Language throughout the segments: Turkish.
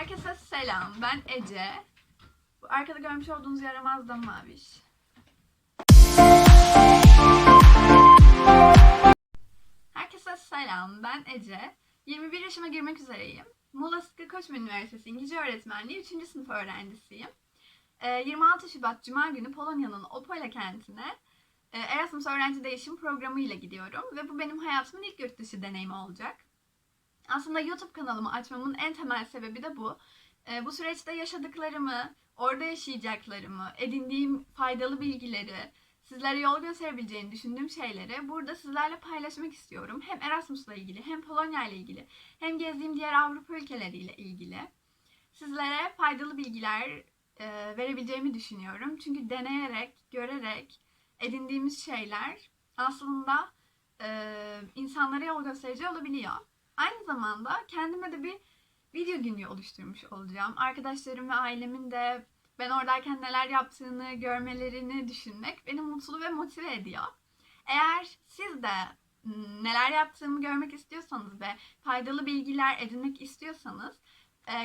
Herkese selam. Ben Ece. Bu arkada görmüş olduğunuz yaramaz da Maviş. Herkese selam. Ben Ece. 21 yaşıma girmek üzereyim. Muğla Sıtkı Koçman Üniversitesi İngilizce Öğretmenliği 3. sınıf öğrencisiyim. Ee, 26 Şubat Cuma günü Polonya'nın Opole kentine e, Erasmus Öğrenci Değişim Programı ile gidiyorum ve bu benim hayatımın ilk yurt dışı deneyimi olacak. Aslında YouTube kanalımı açmamın en temel sebebi de bu. Ee, bu süreçte yaşadıklarımı, orada yaşayacaklarımı, edindiğim faydalı bilgileri, sizlere yol gösterebileceğini düşündüğüm şeyleri burada sizlerle paylaşmak istiyorum. Hem Erasmus'la ilgili, hem Polonya ile ilgili, hem gezdiğim diğer Avrupa ülkeleriyle ilgili. Sizlere faydalı bilgiler e, verebileceğimi düşünüyorum. Çünkü deneyerek, görerek edindiğimiz şeyler aslında e, insanlara yol gösterici olabiliyor. Aynı zamanda kendime de bir video günlüğü oluşturmuş olacağım. Arkadaşlarım ve ailemin de ben oradayken neler yaptığını görmelerini düşünmek beni mutlu ve motive ediyor. Eğer siz de m, neler yaptığımı görmek istiyorsanız ve faydalı bilgiler edinmek istiyorsanız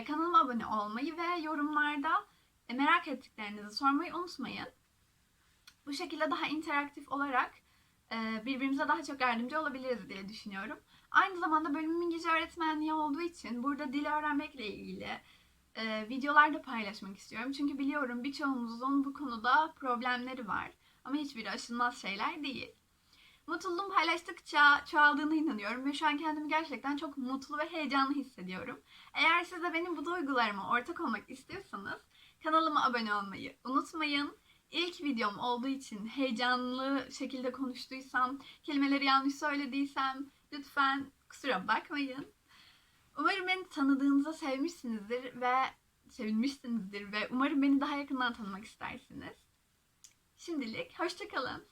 kanalıma abone olmayı ve yorumlarda e, merak ettiklerinizi sormayı unutmayın. Bu şekilde daha interaktif olarak birbirimize daha çok yardımcı olabiliriz diye düşünüyorum. Aynı zamanda bölümüm İngilizce öğretmenliği olduğu için burada dil öğrenmekle ilgili e, videolar da paylaşmak istiyorum. Çünkü biliyorum birçoğumuzun bu konuda problemleri var. Ama hiçbiri aşılmaz şeyler değil. Mutluluğum paylaştıkça çoğaldığına inanıyorum ve şu an kendimi gerçekten çok mutlu ve heyecanlı hissediyorum. Eğer siz de benim bu duygularıma ortak olmak istiyorsanız kanalıma abone olmayı unutmayın. İlk videom olduğu için heyecanlı şekilde konuştuysam, kelimeleri yanlış söylediysem lütfen kusura bakmayın. Umarım beni tanıdığınızda sevmişsinizdir ve sevinmişsinizdir ve umarım beni daha yakından tanımak istersiniz. Şimdilik hoşçakalın.